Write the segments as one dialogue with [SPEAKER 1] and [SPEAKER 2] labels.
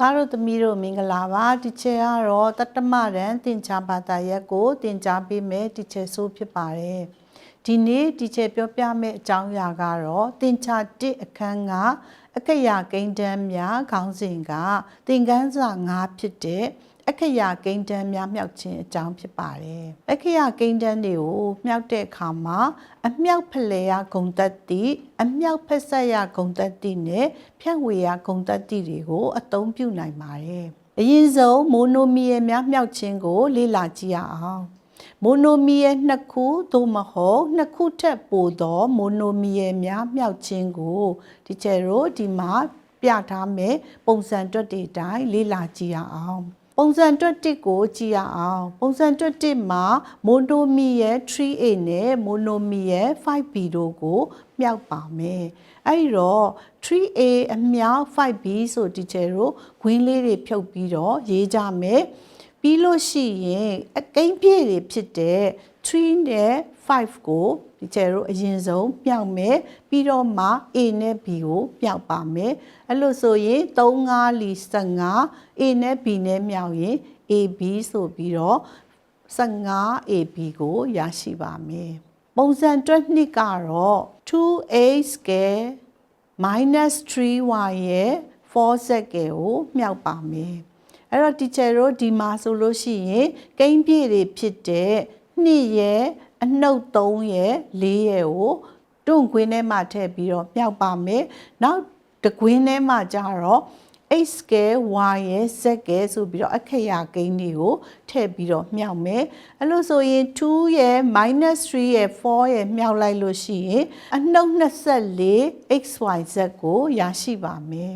[SPEAKER 1] သားတို့သမီးတို့မင်္ဂလာပါဒီချေကတော့တတ္တမရန်သင်္ချာဘာသာရက်ကိုသင်ကြားပေးမယ်ဒီချေဆိုးဖြစ်ပါတယ်ဒီနေ့ဒီချေပြောပြမယ့်အကြောင်းအရာကတော့သင်္ချာ1အခန်းကအက္ခရာကိန်းတန်းများခေါင်းစဉ်ကသင်ခန်းစာ9ဖြစ်တဲ့ အခရာကိန်းတန်းများမြောက်ခြင်းအကြောင်းဖြစ်ပါတယ်။အခရာကိန်းတန်းတွေကိုမြောက်တဲ့အခါမှာအမြောက်ဖလဲရဂုံတက်တိအမြောက်ဖက်ဆက်ရဂုံတက်တိနဲ့ဖြန့်ဝေရဂုံတက်တိတွေကိုအသုံးပြုနိုင်ပါတယ်။အရင်ဆုံးမိုနိုမီယယ်များမြောက်ခြင်းကို လေ့လာကြည့်ရအောင်။မိုနိုမီယယ်နှစ်ခုသို့မဟုတ်နှစ်ခုထက်ပိုသောမိုနိုမီယယ်များမြောက်ခြင်းကိုဒီကျယ်တို့ဒီမှာပြထားမယ်ပုံစံတွက်တွေတိုင်းလေ့လာကြည့်ရအောင်။ ပုံစံတွက်တစ်ကိုကြည့်ရအောင်ပုံစံတွက်တစ်မှာမိုနိုမီရဲ့ 3A နဲ့မိုနိုမီရဲ့ 5B တို့ကိုမြောက်ပါမယ်အဲ့ဒီတော့ 3A အမြောက် 5B ဆိုဒီကျယ်တို့ဂွင်းလေးတွေဖြုတ်ပြီးတော့ရေးကြမယ်ပြီးလို့ရှိရင်အကိန်းပြည့်တွေဖြစ်တဲ့3နဲ့ 5ကိုဒီကျယ်တို့အရင်ဆုံးမြောက်မယ်ပြီးတော့မှ A နဲ့ B ကိုမြောက်ပါမယ်အဲ့လိုဆိုရင်3 5လီ15 A နဲ့ B နဲ့မြောက်ရင် AB ဆိုပြီးတော့ 15 AB ကိုရရှိပါမယ်ပုံစံတွက်နှစ်ကတော့ 2A square minus 3y ရဲ့ 4z ကိုမြောက်ပါမယ်အဲ့တော့ teacher တို့ဒီမှာဆိုလို့ရှိရင်ကိန်းပြည့်တွေဖြစ်တဲ့2ရဲ့ အနှုတ်3ရဲ့4ရဲ့ကိုတွန့်ခွင်းထဲမှာထည့်ပြီးတော့မြောက်ပါမယ်နောက်တကွင်းထဲမှာကြတော့ x scale y ရဲ့ z scale ဆိုပြီးတော့အခရာကိန်းတွေကိုထည့်ပြီးတော့မြောက်မယ်အဲ့လိုဆိုရင်2ရဲ့ -3 ရဲ့4ရဲ့မြောက်လိုက်လို့ရှိရင်အနှုတ်24 x y z ကိုရရှိပါမယ်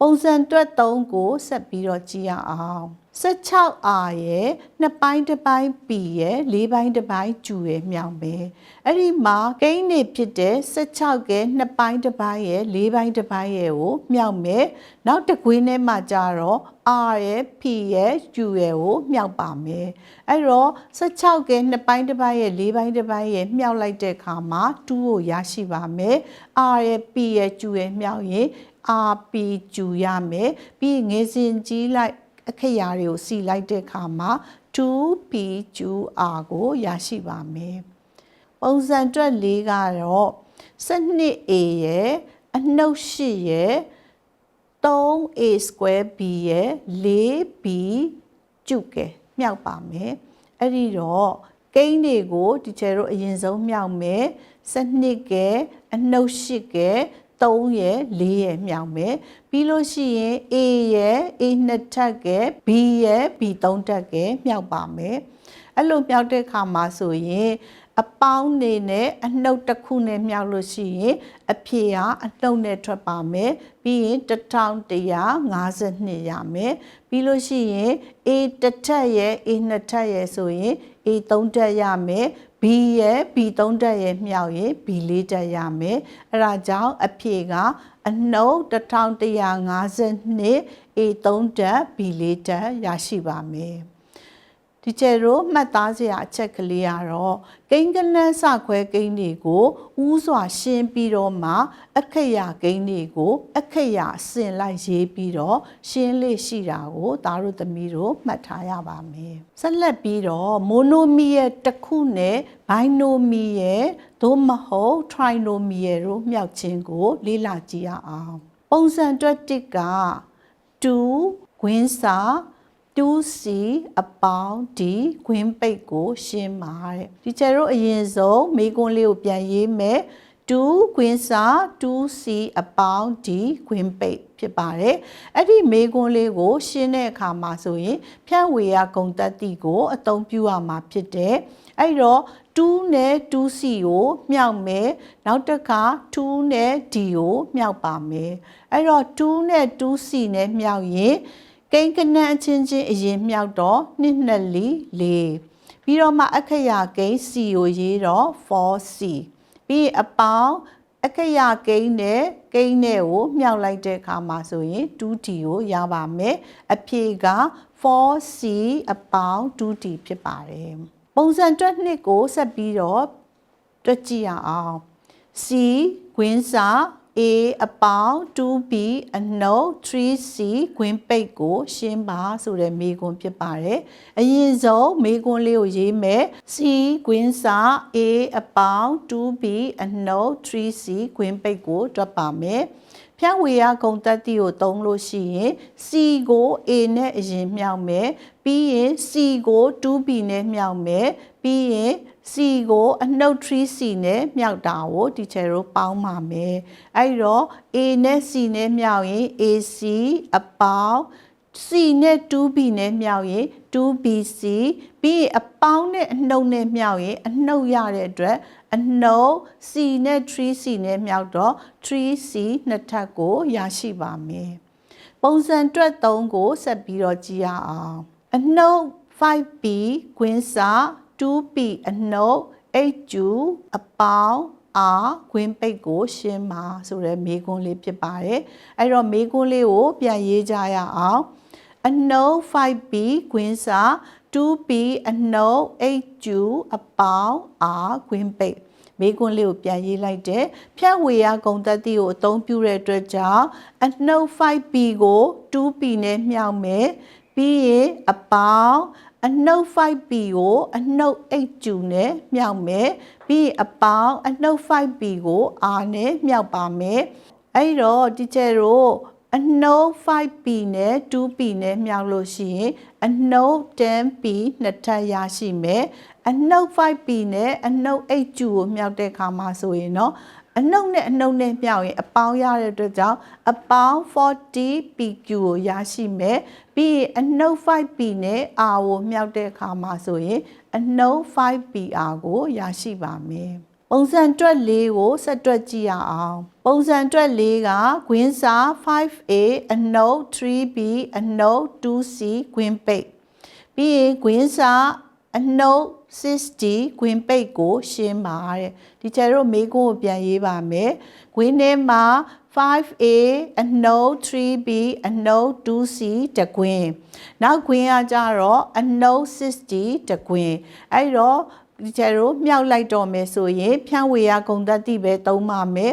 [SPEAKER 1] ပုံစံတွက်3ကိုဆက်ပြီးတော့ကြည့်ရအောင် 16 R ရဲ့နှစ်ပိုင်းတစ်ပိုင်း P ရဲ့လေးပိုင်းတစ်ပိုင်း Q ရဲ့မြောက်မယ်အဲ့ဒီမှာကိန်းနေဖြစ်တဲ့16ကဲနှစ်ပိုင်းတစ်ပိုင်းရဲ့လေးပိုင်းတစ်ပိုင်းရဲ့ကိုမြောက်မယ်နောက်တစ်ကွင်းထဲမှာကြတော့ R ရဲ့ P ရဲ့ Q ရဲ့ကိုမြောက်ပါမယ်အဲ့တော့16ကဲနှစ်ပိုင်းတစ်ပိုင်းရဲ့လေးပိုင်းတစ်ပိုင်းရဲ့မြောက်လိုက်တဲ့အခါမှာ2ကိုရရှိပါမယ် R ရဲ့ P ရဲ့ Q ရဲ့မြောက်ရင် RP ကျူရမယ်ပြီးငယ်စဉ်ကြီးလိုက် အခရာတွေကိုစီလိုက်တဲ့အခါမှာ 2PQR ကိုရရှိပါမယ်ပုံစံတွက်လေးကတော့ 12A ရဲ့အနှုတ်8ရဲ့ 3A square B ရဲ့ 4B ကျုပ်ကဲမြောက်ပါမယ်အဲ့ဒီတော့ကိန်းတွေကိုဒီချေတို့အရင်ဆုံးမြောက်မယ်12ကဲအနှုတ်8ကဲ 3ရယ်4ရယ်မြောက်မယ်ပြီးလို့ရှိရင် A ရယ် A နှစ်ထပ်ကဲ B ရယ် B 3ထပ်ကဲမြောက်ပါမယ်အဲ့လိုမြောက်တဲ့ခါမှာဆိုရင်အပေါင်းနေနဲ့အနှုတ်တစ်ခုနဲ့မြောက်လို့ရှိရင်အဖြေဟာအနှုတ်နဲ့ထွက်ပါမယ်ပြီးရင်1152ရမယ်ပြီးလို့ရှိရင် A တစ်ထပ်ရဲ့ A နှစ်ထပ်ရဲ့ဆိုရင် A 3ထပ်ရမယ် B ရဲ့ B 3တက်ရဲ့မြောက်ရင် B 4တက်ရမယ်အဲ့ဒါကြောင့်အဖြေကအနှုတ်1152 A 3တက် B 4တက်ရရှိပါမယ် ဒီကျဲတို့မှတ်သားစရာအချက်ကလေးကတော့ကိန်းကနန်းစခွဲကိန်းတွေကိုဥစွာရှင်းပြီးတော့မှ အခရာကိန်းတွေကိုအခရာဆင်လိုက်ရေးပြီးတော့ရှင်းလေရှိတာကိုသားတို့သမီးတို့မှတ်ထားရပါမယ်ဆက်လက်ပြီးတော့မိုနိုမီယယ်တစ်ခုနဲ့ဘိုင်နိုမီယယ်သို့မဟုတ်ထရိုင်နိုမီယယ်တို့မြောက်ခြင်းကို လေ့လာကြည့်ရအောင်ပုံစံတွက်တစ်က2ခွင်းစာ 2C အပေါင်း D ခွင်းပိတ်ကို ရှင်းပါတဲ့ဒီကျတို့အရင်ဆုံးမေကွန်းလေးကိုပြန်ရေးမယ်2ခွင်းစာ 2C အပေါင်း D ခွင်းပိတ်ဖြစ်ပါတယ်အဲ့ဒီမေကွန်းလေးကို ရှင်းတဲ့အခါမှာဆိုရင် ဖြန့်ဝေရဂုံတက်တိကို အသုံးပြုရမှာဖြစ်တယ်အဲ့တော့2နဲ့ 2C ကိုမြောက်မယ်နောက်တစ်ခါ2နဲ့ D ကိုမြောက်ပါမယ်အဲ့တော့2နဲ့ 2C နဲ့မြောက်ရင် ကိန်းကနန်းအချင်းချင်းအရင်မြောက်တော့နှစ်နှစ်လီလေးပြီးတော့မှအခရာကိန်း C ကိုရေးတော့ 4C ပြီးအပေါင်းအခရာကိန်းနဲ့ကိန်းနဲ့ကိုမြောက်လိုက်တဲ့အခါမှာဆိုရင် 2D ကိုရပါမယ်အဖြေက 4C အပေါင်း 2D ဖြစ်ပါတယ်ပုံစံတွက်နှစ်ကိုဆက်ပြီးတော့တွက်ကြည့်ရအောင် C ခွင်းစာ A A အပေါင်း 2B အနှုတ် 3C ခွင်းပိတ်ကို ရှင်းပါဆိုတဲ့မေးခွန်းဖြစ်ပါတယ်။အရင်ဆုံးမေးခွန်းလေးကိုရေးမယ် C ခွင်းစာ A အပေါင်း 2B အနှုတ် 3C ခွင်းပိတ်ကိုတွက်ပါမယ်။ ဖြန့်ဝေရဂုံတက်တီကိုသုံးလို့ရှိရင် C ကို A နဲ့အရင်မြောက်မယ်ပြီးရင် C ကို 2B နဲ့မြောက်မယ်ပြီးရင် C ကိုအနှုတ် 3C နဲ့မြောက်တာကိုဒီချေတို့ပေါင်းပါမယ်အဲ့တော့ A နဲ့ C နဲ့မြောက်ရင် AC အပေါင်း C နဲ့ 2B နဲ့မြောက်ရင် 2BC ပြီးရင်အပေါင်းနဲ့အနှုတ်နဲ့မြောက်ရင်အနှုတ်ရတဲ့အတွက် အနှုတ် C နဲ့ 3C နဲ့မြောက်တော့ 3C နှစ်ထပ်ကိုရရှိပါမယ်ပုံစံတွက်3ကိုဆက်ပြီးတော့ကြည့်ရအောင်အနှုတ် 5B ခွင်းစာ 2P အနှုတ် H2 အပေါင်း R ခွင်းပိတ်ကို ရှင်းပါဆိုတဲ့မေးခွန်းလေးဖြစ်ပါတယ်အဲ့တော့မေးခွန်းလေးကိုပြန်ရေးကြရအောင် အနှုတ် 5B ခွင်းစာ 2B အနှုတ် H2 အပေါင်း R ခွင်းပိတ်မေးခွန်းလေးကိုပြန်ရေးလိုက်တယ်ဖြန့်ဝေရဂုံတက်တိကိုအသုံးပြုတဲ့အတွက်ကြောင့်အနှုတ် 5p ကို 2p နဲ့မြှောက်မယ်ပြီးရင်အပေါင်းအနှုတ် 5p ကိုအနှုတ်8နဲ့မြှောက်မယ်ပြီးရင်အပေါင်းအနှုတ် 5p ကို r နဲ့မြှောက်ပါမယ်အဲ့တော့ teacher တို့ အနှုတ် 5p နဲ့ 2p နဲ့မြောက်လို့ရှိရင်အနှုတ် 10p နှစ်ထပ်ရရှိမယ်အနှုတ် 5p နဲ့အနှုတ် 8q ကိုမြောက်တဲ့အခါမှာဆိုရင်တော့အနှုတ်နဲ့အနှုတ်နဲ့မြောက်ရင် အပေါင်းရတဲ့အတွက်ကြောင့်အပေါင်း 40pq ကိုရရှိမယ်ပြီးရင်အနှုတ် 5p နဲ့ r ကိုမြောက်တဲ့အခါမှာဆိုရင်အနှုတ် 5pr ကိုရရှိပါမယ် ပုံစံတွက်၄ကိုဆက်တွက်ကြည့်ရအောင်ပုံစံတွက်၄ကဂွင်းစာ 5A အနှုတ် 3B အနှုတ် 2C ဂွင်းပိတ်ပြီးရင်ဂွင်းစာအနှုတ်60ဂွင်းပိတ်ကို ရှင်းပါတဲ့ဒီကျတော့မေးခွန်းကိုပြန်ရေးပါမယ်ဂွင်းထဲမှာ 5A အနှုတ် 3B အနှုတ် 2C တကွင်းနောက်ကွင်းကကြတော့အနှုတ်60တကွင်းအဲ့တော့ဒီ ကျတော့မြောက်လိုက်တော့မယ်ဆိုရင်ဖြန့်ဝေရဂုံတက်တိပဲသုံးပါမယ်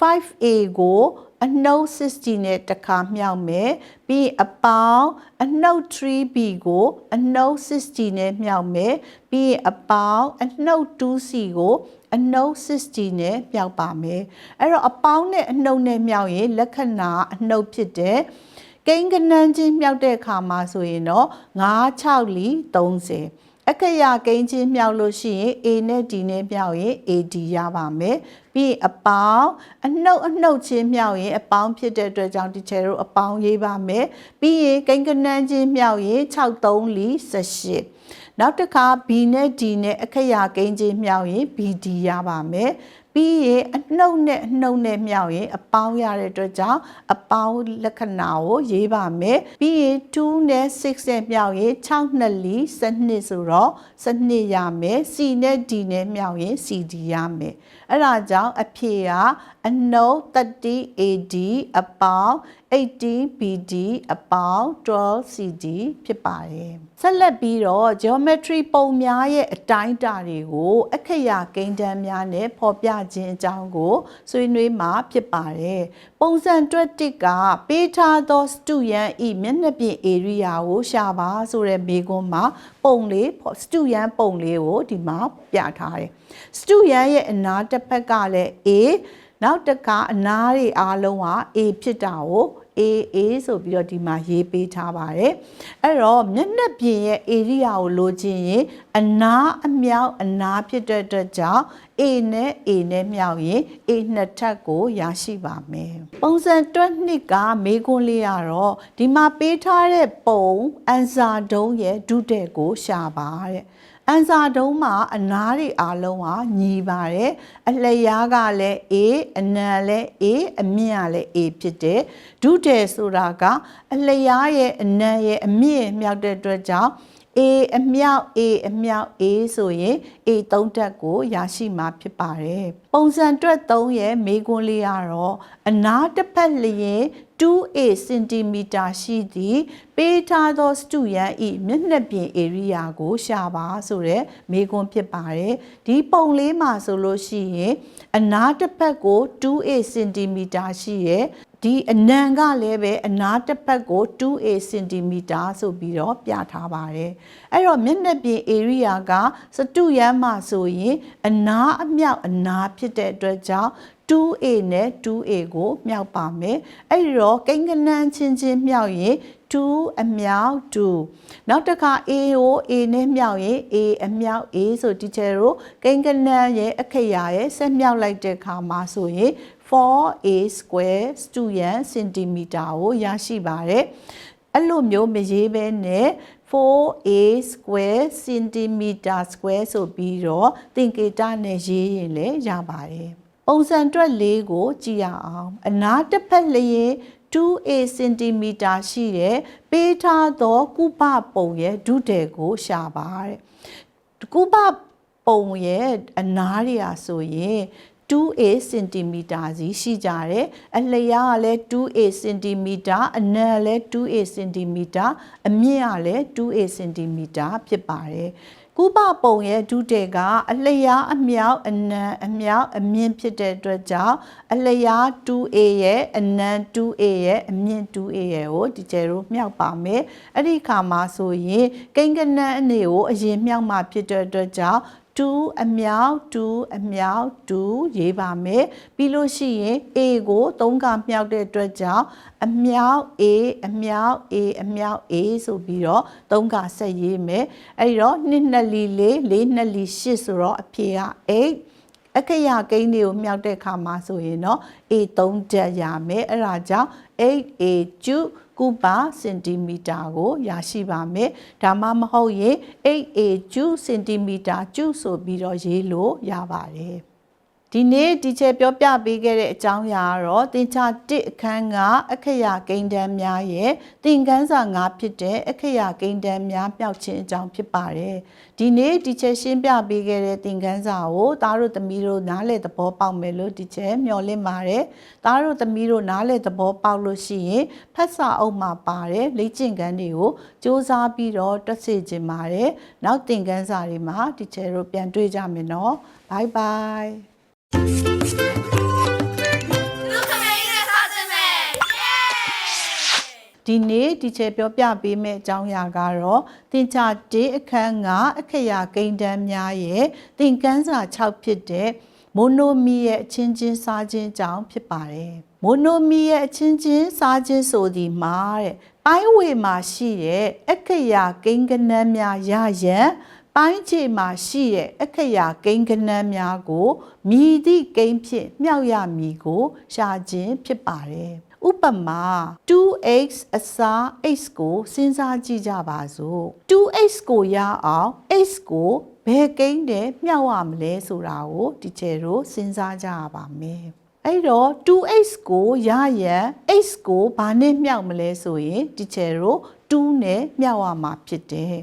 [SPEAKER 1] 5A ကိုအနှုတ်60နဲ့တစ်ခါမြောက်မယ်ပြီးအပေါင်းအနှုတ် 3B ကိုအနှုတ်60နဲ့မြောက်မယ်ပြီးအပေါင်းအနှုတ် 2C ကိုအနှုတ်60နဲ့မြောက်ပါမယ်အဲ့တော့အပေါင်းနဲ့အနှုတ်နဲ့မြောက်ရင်လက္ခဏာအနှုတ်ဖြစ်တဲ့ကိန်းကနန်းချင်းမြောက်တဲ့အခါမှာဆိုရင်တော့9 6လီ30 အခရာကိန်းချင်းမြောက်လို့ရှိရင် A နဲ့ D နဲ့မြောက်ရင် AD ရပါမယ်ပြီးအပေါင်းအနှုတ်အနှုတ်ချင်းမြောက်ရင်အပေါင်းဖြစ်တဲ့အတွက်ကြောင့်ဒီချေတို့အပေါင်းရေးပါမယ်ပြီးရင်ကိန်းကနန်းချင်းမြောက်ရင်6 3လီ18နောက်တစ်ခါ B နဲ့ D နဲ့အခရာကိန်းချင်းမြောက်ရင် BD ရပါမယ် ပြီးရင်အနှုတ်နဲ့အနှုတ်နဲ့မြောက်ရင်အပေါင်းရတဲ့အတွက်ကြောင့်အပေါင်းလက္ခဏာကိုရေးပါမယ်ပြီးရင်2နဲ့6နဲ့မြောက်ရင်6နှစ်လီ12ဆိုတော့12ရမယ် C နဲ့ D နဲ့မြောက်ရင် CD ရမယ်အဲ့ဒါကြောင့်အဖြေကအနှုတ် 30AD အပေါင်း 18BD အပေါင်း 12CD ဖြစ်ပါတယ်ဆက်လက်ပြီးတော့ geometry ပုံများရဲ့အတိုင်းအတာတွေကိုအခရာကိန်းတန်းများနဲ့ဖော်ပြခြင်းအကြောင်းကိုဆွေးနွေးမှာဖြစ်ပါတယ်ပုံစံတွက်တစ်ကပေးထားသောစတူယန်ဤမျက်နှာပြင် area ကိုရှာပါဆိုတဲ့မေးခွန်းမှာပုံလေးစတူယန်ပုံလေးကိုဒီမှာပြထားတယ် စတူယန်ရဲ့အနားတစ်ဖက်ကလည်း A နောက်တစ်ခါအနားတွေအားလုံးက A ဖြစ်တာကို AA ဆိုပြီးတော့ဒီမှာရေးပေးထားပါတယ်အဲ့တော့မျက်နှာပြင်ရဲ့ area ကိုလိုချင်ရင် အနားအမြောက်အနားဖြစ်တဲ့အတွက်ကြောင့် A နဲ့ A နဲ့မြောက်ရင် A နှစ်ထပ်ကိုရရှိပါမယ်ပုံစံတွက်နှစ်ကမေးခွန်းလေးရတော့ဒီမှာပေးထားတဲ့ပုံအန်စာတုံးရဲ့ဒုတဲ့ကိုရှာပါတဲ့အန်စာတုံးမှာအနားတွေအားလုံးကညီပါတယ်အလျားကလည်း A အနံလည်း A အမြင့်ကလည်း A ဖြစ်တယ်ဒုတယ်ဆိုတာကအလျားရဲ့အနံရဲ့အမြင့်မြောက်တဲ့အတွက်ကြောင့် A အမြောက် A အမြောက် A ဆိုရင် A 3တက်ကိုရရှိမှာဖြစ်ပါတယ်ပုံစံတွက်3ရဲ့မေကွန်းလေးကတော့အနားတစ်ဖက်လျင် 2a စင်တီမီတာရှိသည့်ပေးထားသောစတူရန်ဤမျက်နှာပြင်ဧရိယာကိုရှာပါဆိုတဲ့မေကွန်းဖြစ်ပါတယ်ဒီပုံလေးမှာဆိုလို့ရှိရင်အနားတစ်ဖက်ကို 2a စင်တီမီတာရှိရဲ့ ဒီအနံကလည်းပဲအနားတစ်ဖက်ကို 2a စင်တီမီတာဆိုပြီးတော့ပြထားပါတယ်အဲ့တော့မျက်နှာပြင် area ကစတုရန်မှာဆိုရင်အနားအမြောက်အနားဖြစ်တဲ့အတွက်ကြောင့် 2a နဲ့ 2a ကိုမြောက်ပါမယ်အဲ့ဒီတော့ကိန်းကနန်းချင်းချင်းမြောက်ရင်2အမြောက်2နောက်တစ်ခါ a ကို a နဲ့မြောက်ရင် a အမြောက် a ဆိုတီချာတို့ကိန်းကနန်းရဲ့အခရာရဲ့ဆက်မြောက်လိုက်တဲ့အခါမှာဆိုရင် 4a square စတူရန်စင်တီမီတာကိုရရှိပါတယ်အဲ့လိုမျိုးမရေးဘဲနဲ့ 4a square centimeter square ဆိုပြီးတော့သင်္ကေတနဲ့ရေးရင်လည်းရပါတယ်ပုံစံတွက်လေးကိုကြည့်ရအောင်အနားတစ်ဖက်လျင် 2a cm ရှိတဲ့ပေးထားသောကုပပုံရဲ့ဒုတယ်ကိုရှာပါတဲ့ကုပပုံရဲ့အနားတွေဟာဆိုရင် 2a cm စီရှိကြတယ်အလျားကလည်း 2a cm အနံကလည်း 2a cm အမြင့်ကလည်း 2a cm ဖြစ်ပါတယ်ကုပပုံရဲ့ဒုတေကအလျားအမြောက်အနံအမြောက်အမြင့်ဖြစ်တဲ့အတွက်ကြောင့်အလျား 2a ရဲ့အနံ 2a ရဲ့အမြင့် 2a ရဲ့ကိုဒီကျဲတို့မြောက်ပါမယ်အဲ့ဒီခါမှာဆိုရင်ကိန်းကနန်းအနေကိုအရင်မြောက်မှဖြစ်တဲ့အတွက်ကြောင့် 2အမြောက်2အမြောက်2ရေးပါမယ်ပြီးလို့ရှိရင် A ကို3ကမြောက်တဲ့အတွက်ကြောင့်အမြောက် A အမြောက် A အမြောက် A ဆိုပြီးတော့3ကဆက်ရေးမယ်အဲ့ဒီတော့2နှစ်လီ4 4နှစ်လီ8ဆိုတော့အဖြေက8အခရာကိန်းတွေကိုမြောက်တဲ့ခါမှာဆိုရင်တော့ A3 တက်ရမယ်အဲ့ဒါကြောင့် 8A ကျုကုပါစင်တီမီတာကိုရရှိပါမယ်ဒါမှမဟုတ်ရင် 8A ကျုစင်တီမီတာကျုဆိုပြီးတော့ရေးလို့ရပါတယ် ဒီနေ့ဒီချက်ပြောပြပေးခဲ့တဲ့အကြောင်းအရာကတော့သင်္ချာ1အခန်းကအခရာကိန်းတန်းများရဲ့သင်ခန်းစာ9ဖြစ်တဲ့အခရာကိန်းတန်းများမြောက်ခြင်းအကြောင်းဖြစ်ပါတယ်ဒီနေ့ဒီချက်ရှင်းပြပေးခဲ့တဲ့သင်ခန်းစာကိုသားတို့သမီးတို့နားလည်သဘောပေါက်မယ်လို့ဒီချက်မျှော်လင့်ပါတယ်သားတို့သမီးတို့နားလည်သဘောပေါက်လို့ရှိရင်ဖတ်စာအုပ်မှာပါတယ်လေ့ကျင့်ခန်းတွေကိုစူးစမ်းပြီးတော့တွက်စေခြင်းပါတယ်နောက်သင်ခန်းစာတွေမှာဒီချက်တို့ပြန်တွေ့ကြမယ်နော်ဘိုင် ဘိုင်
[SPEAKER 2] လူခမေးနဲ့စားခြင်းပဲเย้
[SPEAKER 1] ဒီနေ့ဒီချက်ပြောပြပေးမယ့်အကြောင်းအရာကတော့သင်္ချာတေးအခန်းကအခရာကိန်းတန်းများရဲ့သင်ကန်းစာ6ဖြစ်တဲ့မိုနိုမီရဲ့အချင်းချင်းစားခြင်းအကြောင်းဖြစ်ပါတယ်မိုနိုမီရဲ့အချင်းချင်းစားခြင်းဆိုဒီမှာတဲ့ပိုင်းဝေမှာရှိတဲ့အခရာကိန်းကနန်းများရရန် ပိုင်းခြေမှာရှိတဲ့အခရာကိန်းကနန်းများကိုမြည်သည့်ကိန်းဖြင့်မြောက်ရမည်ကို ရှာခြင်းဖြစ်ပါတယ်ဥပမာ 2x အစား x ကိုစဉ်းစားကြည့်ကြပါစို့ 2x ကိုရအောင် x ကိုဘယ်ကိန်းနဲ့မြှောက်ရမလဲဆိုတာကိုဒီချေတို့စဉ်းစားကြရပါမယ်အဲ့တော့ 2x ကိုရရန် x ကိုဘာနဲ့မြှောက်မလဲဆိုရင်ဒီချေတို့2နဲ့မြှောက်ရမှာဖြစ်တယ်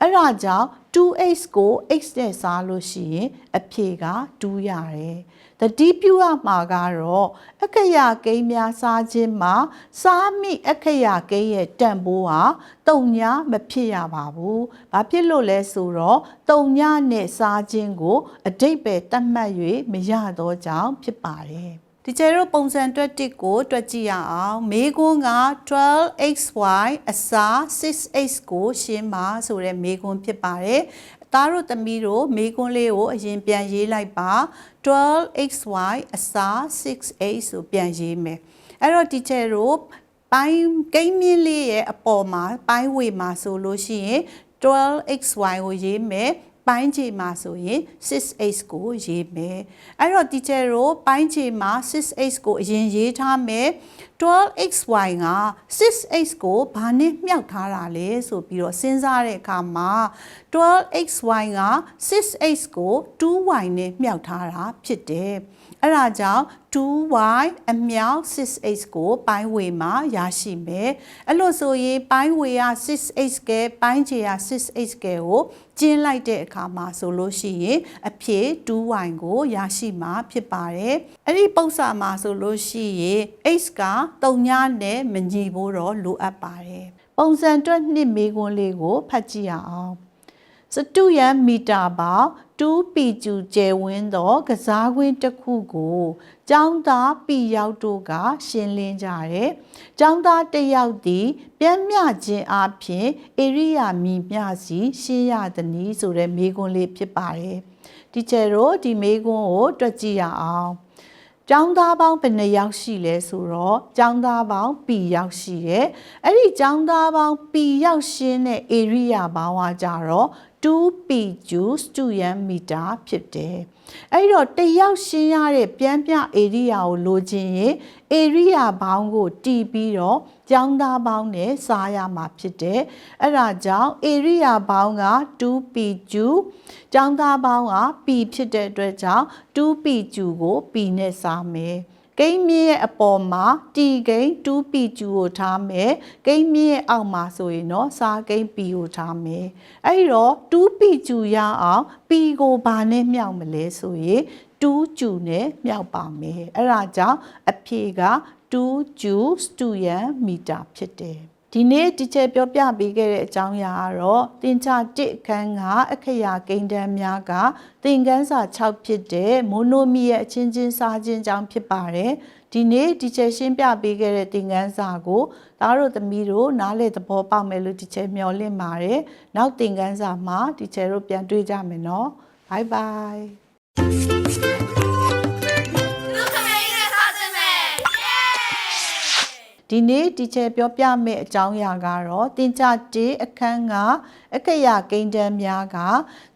[SPEAKER 1] အဲ့ဒါကြောင့် 2x ကို x နဲ့စားလို့ရှိရင်အဖြေက2ရတယ်။တတိပြုရမှာကတော့အခရာကိန်းများစားခြင်းမှာစားမိအခရာကိန်းရဲ့တန်ဖိုးဟာတုံညာမဖြစ်ရပါဘူး။ဘာဖြစ်လို့လဲဆိုတော့တုံညာနဲ့စားခြင်းကိုအတိတ်ပဲတတ်မှတ်၍မရတော့ကြောင်းဖြစ်ပါတယ်။ ဒီကျဲတို့ပုံစံတွက်တစ်ကိုတွက်ကြည့်ရအောင်မေးခွန်းက 12xy အစား 6x ကိုရှင်းပါဆိုတဲ့မေးခွန်းဖြစ်ပါတယ်။သားတို့သမီးတို့မေးခွန်းလေးကိုအရင်ပြန်ရေးလိုက်ပါ 12xy အစား 6x ဆိုပြန်ရေးမယ်။အဲ့တော့ဒီကျဲတို့ပိုင်းကိန်းမြင့်လေးရဲ့အပေါ်မှာပိုင်းဝေမှာဆိုလို့ရှိရင် 12xy ကိုရေးမယ် ပိုင်းခြေမှာဆိုရင် 6x ကိုရေးမယ်အဲ့တော့ teacher တို့ပိုင်းခြေမှာ 6x ကိုအရင်ရေးထားမယ် 12xy က 6x ကိုဘာနဲ့မြှောက်ထားတာလဲဆိုပြီးတော့စဉ်းစားတဲ့အခါမှာ 12xy က 6x ကို 2y နဲ့မြှောက်ထားတာဖြစ်တယ်။ အဲ့ဒါကြောင့် 2y အမြောက် 6x ကိုပိုင်းဝေမှာရရှိမယ်။အဲ့လိုဆိုရင်ပိုင်းဝေက 6x ကဲပိုင်းခြေက 6x ကဲကိုကျင်းလိုက်တဲ့အခါမှာဆိုလို့ရှိရင်အဖြေ 2y ကိုရရှိမှာဖြစ်ပါတယ်။အဲ့ဒီပုံစံမှာဆိုလို့ရှိရင် x က3ညနဲ့မညီဖို့တော့လိုအပ်ပါတယ်။ပုံစံအတွက်နှစ်မေးခွန်းလေးကိုဖတ်ကြည့်ရအောင်။စတုရန်မီတာပေါင်း 2ပီကျူကျယ်ဝန်းသောကစားကွင်းတစ်ခုကိုကျောင်းသားပီယောက်တို့ကရှင်းလင်းကြတယ်။ကျောင်းသားတစ်ယောက်သည်ပြန်မြခြင်းအပြင်ဧရိယာမီမျှစီရှင်းရသည်နည်းဆိုတဲ့မေးခွန်းလေးဖြစ်ပါတယ်။ဒီကျယ်တို့ဒီမေးခွန်းကိုတွက်ကြည့်ရအောင်။ကျောင်းသားပေါင်းဘယ်နှယောက်ရှိလဲဆိုတော့ကျောင်းသားပေါင်းပီယောက်ရှိတယ်။အဲ့ဒီကျောင်းသားပေါင်းပီယောက်ရှင်းတဲ့ area ပေါင်းကကြတော့ 2p juice 2 meter ဖြစ်တယ်။အဲ့ဒီတော့တစ်ယောက်ရှင်းရတဲ့ပြန်ပြ area ကိုလိုချင်ရင် area ပေါင်းကိုတီးပြီးတော့ကျောင်းသားပေါင်းနဲ့စားရမှာဖြစ်တယ်။အဲ့ဒါကြောင့် area ပေါင်းက 2p juice ကျောင်းသားပေါင်းက p ဖြစ်တဲ့အတွက်ကြောင့် 2p juice ကို p နဲ့စားမယ်။ ကိန်းမြင့်ရဲ့အပေါ်မှာတီကိန်း 2p ကျူကိုထားမယ်ကိန်းမြင့်ရဲ့အောက်မှာဆိုရင်တော့စားကိန်း p ကိုထားမယ်အဲ့ဒီတော့ 2p ကျူရအောင် p ကိုဘာနဲ့မြောက်မလဲဆိုရင်2ကျူနဲ့မြောက်ပါမယ်အဲ့ဒါကြောင့်အဖြေက2ကျူစတူယန်မီတာဖြစ်တယ် ဒီနေ့ဒီချက်ပြောပြပေးခဲ့တဲ့အကြောင်းအရာကတော့တင်ချတစ်အခန်းကအခရာကိန်းတန်းများကသင်ခန်းစာ6ဖြစ်တဲ့မိုနိုမီရဲ့အချင်းချင်းစားခြင်းကြောင့်ဖြစ်ပါတယ်ဒီနေ့ဒီချက်ရှင်းပြပေးခဲ့တဲ့သင်ခန်းစာကိုသားတို့သမီးတို့နားလေသဘောပေါက်မယ်လို့ဒီချက်မျှော်လင့်ပါတယ်နောက်သင်ခန်းစာမှာဒီချက်တို့ပြန်တွေ့ကြမယ်နော်ဘိုင် ဒီနေ့တီချယ်ပြောပြမယ့်အကြောင်းအရာကတော့တင်ကြတေးအခန်းကအခရာကိန်းတန်းများက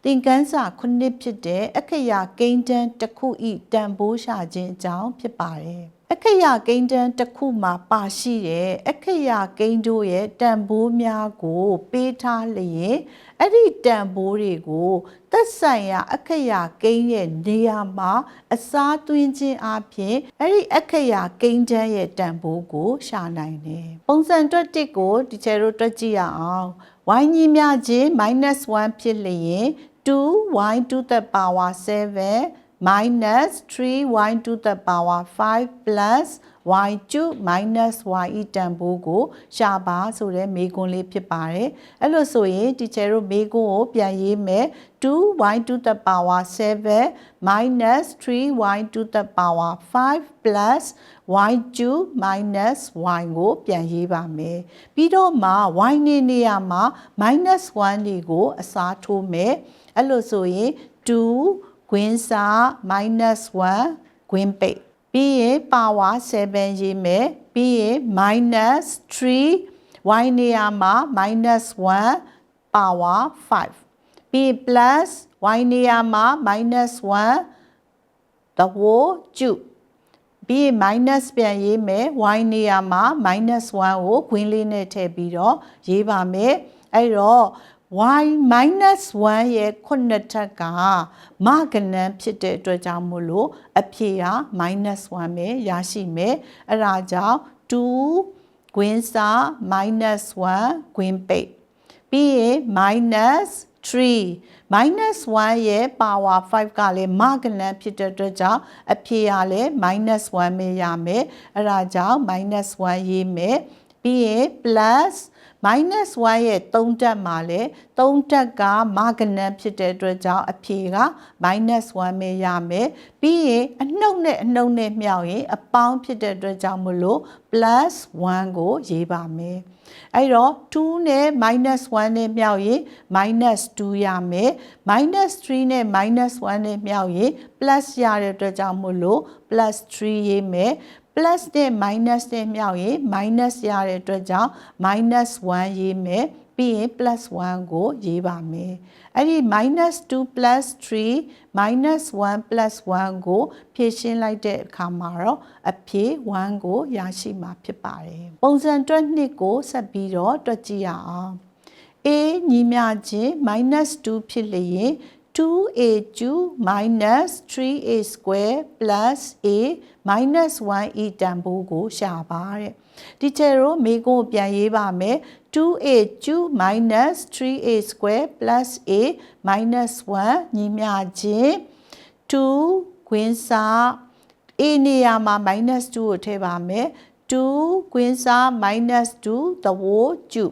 [SPEAKER 1] သင်ခန်းစာခုနှစ်ဖြစ်တဲ့အခရာကိန်းတန်းတစ်ခုဤတန်ဖိုးရှာခြင်းအကြောင်းဖြစ်ပါတယ်အခရာကိန်းတန်းတစ်ခုမှာပါရှိတဲ့အခရာကိန်းတို့ရဲ့တန်ဖိုးများကို ပေးထားလျင်အဲ့ဒီတန်ဖိုးတွေကို သက်ဆိုင်ရာအခရာကိန်းရဲ့နေရာမှာအစားသွင်းခြင်းအပြင်အဲ့ဒီအခရာကိန်းတန်းရဲ့တန်ဖိုးကိုရှာနိုင်တယ်ပုံစံတွက်တစ်ကိုဒီချေတို့တွက်ကြည့်ရအောင် y ညီမျှခြင်း -1 ဖြစ်လျင် 2y to the power 7 minus 3y to the power 5 plus y2 minus y ဤတန်ဖိုးကိုရှာပါဆိုတဲ့မေးခွန်းလေးဖြစ်ပါတယ်အဲ့လိုဆိုရင်တီချယ်တို့မေးခွန်းကိုပြန်ရေးမယ် 2y to the power 7 minus 3y to the power 5 plus y2 minus y ကိုပြန်ရေးပါမယ်ပြီးတော့မှ y နေနေရာမှာ minus 1တွေကို အစားထိုးမယ်အဲ့လိုဆိုရင်2ခွင်းစာ minus 1ခွင်းပိတ် ပြီးရင် power 7ရေးမယ်ပြီးရင် minus 3 y နေရာမှာ minus 1 power 5ပြီး plus y နေရာမှာ minus 1 the whole cube ပြီးရင် minus ပြန်ရေးမယ် y နေရာမှာ minus 1ကိုခွင်းလေးနဲ့ထည့်ပြီးတော့ရေးပါမယ်အဲ့တော့ y minus 1ရဲ့ခုနှစ်ထက်ကမကနန်းဖြစ်တဲ့အတွက်ကြောင့်မို့လို့အဖြေက minus 1ပဲရရှိမယ်အဲ့ဒါကြောင့်2ကွင်းစာ minus 1ကွင်းပိတ်ပြီးရင် minus 3 minus 1ရဲ့ power 5ကလည်းမကနန်းဖြစ်တဲ့အတွက်ကြောင့်အဖြေကလည်း minus 1ပဲရမယ်အဲ့ဒါကြောင့် minus 1ရေးမယ်ပြီးရင် plus minus 1 ရဲ့3တက်မှာလဲ3တက်ကမာဂနန်ဖြစ်တဲ့အတွက်ကြောင့်အဖြေက minus 1ပဲရမယ်ပြီးရင်အနှုတ်နဲ့အနှုတ်နဲ့မြောက်ရင်အပေါင်းဖြစ်တဲ့အတွက်ကြောင့်မလို့ plus 1ကိုရေးပါမယ်အဲ့တော့2နဲ့ minus 1နဲ့မြောက်ရင် minus 2ရမယ် minus 3နဲ့ minus 1နဲ့မြောက်ရင် plus ရတဲ့အတွက်ကြောင့်မို့လို့ plus 3ရေးမယ် plus နဲ့ minus နဲ့မြောက်ရင် minus ရတဲ့အတွက်ကြောင့် minus 1ရေးမယ်ပြီးရင် plus 1ကိုရေးပါမယ်အဲ့ဒီ minus 2 plus 3 minus 1 plus 1ကိုဖြည့်ရှင်းလိုက်တဲ့အခါမှာတော့အဖြေ1ကိုရရှိမှာဖြစ်ပါတယ်ပုံစံတွက်နှစ်ကိုဆက်ပြီးတော့တွက်ကြည့်ရအောင် a ညီမျှခြင်း minus 2ဖြစ်လျင် 2a2 minus 3a square plus a minus 1e တန်ဖိုးကိုရှာပါတဲ့ဒီချေတို့မေကိုပြန်ရေးပါမယ် 2a2 minus 3a square plus a minus 1ညီမျှခြင်း2ခွင်းစား a နေရာမှာ minus 2ကိုထည့်ပါမယ်2ခွင်းစား minus 2သဝိုးကျု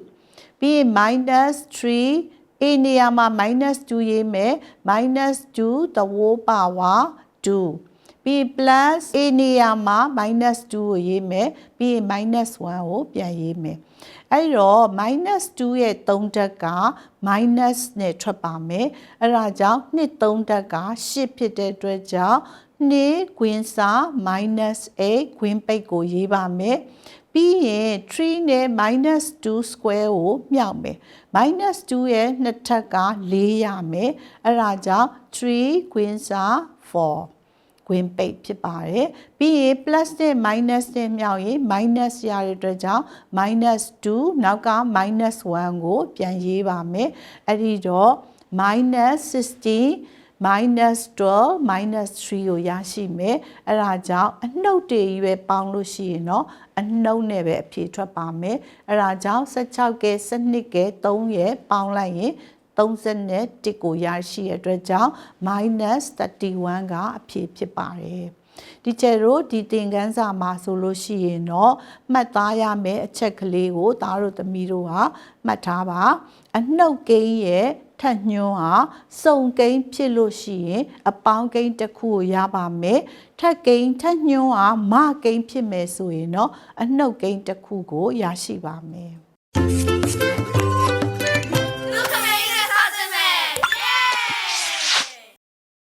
[SPEAKER 1] ပြီးရင် minus 3 a နေရာမှာ minus 2ရေးမယ် minus 2သဝိုးပါဝါ2ပြီး plus a နေရာမှာ minus 2ကိုရေးမယ်ပြီးရင် minus 1ကိုပြန်ရေးမယ်အဲ့တော့ minus 2ရဲ့3ဓာတ်က minus နဲ့ထွက်ပါမယ်အဲ့ဒါကြောင့်2 3ဓာတ်က8ဖြစ်တဲ့အတွက်ကြောင့်2ခွင်းစာ minus a ခွင်းပိတ်ကိုရေးပါမယ် ပြီးရင်3နဲ့ minus 2 square ကိုမြောက်မယ် minus 2ရဲ့နှစ်ထပ်က4ရမယ်အဲ့ဒါကြောင့်3ခွင်းစာ4ခွင်းပိတ်ဖြစ်ပါတယ်ပြီးရင် plus နဲ့ minus နဲ့မြောက်ရင် minus ရတဲ့အတွက်ကြောင့် minus 2နောက်က minus 1ကိုပြန်ရေးပါမယ်အဲ့ဒီတော့ minus 16 minus 12 minus 3ကိုရရှိမယ်အဲ့ဒါကြောင့်အနှုတ်တွေကြီးပဲပေါင်းလို့ရှိရင်တော့အနှုတ်နဲ့ပဲအဖြေထွက်ပါမယ်အဲ့ဒါကြောင့်16ကဲ12ကဲ3ရဲ့ပေါင်းလိုက်ရင်31ကိုရရှိရတဲ့အတွက်ကြောင့် minus 31 ကအဖြေဖြစ်ပါတယ်ဒီကျတို့ဒီသင်ခန်းစာမှာဆိုလို့ရှိရင်တော့မှတ်သားရမယ့်အချက်ကလေးကိုသားတို့သမီးတို့ဟာမှတ်ထားပါ အနှုတ်ကိန်းရဲ့ ထက်ညွန်းဟာစုံကိန်းဖြစ်လို့ရှိရင်အပေါင်းကိန်းတစ်ခုကိုရပါမယ်ထက်ကိန်းထက်ညွန်းဟာမကိန်းဖြစ်မယ်ဆိုရင်တော့အနှုတ်ကိန်းတစ်ခုကိုရရှိပါမယ်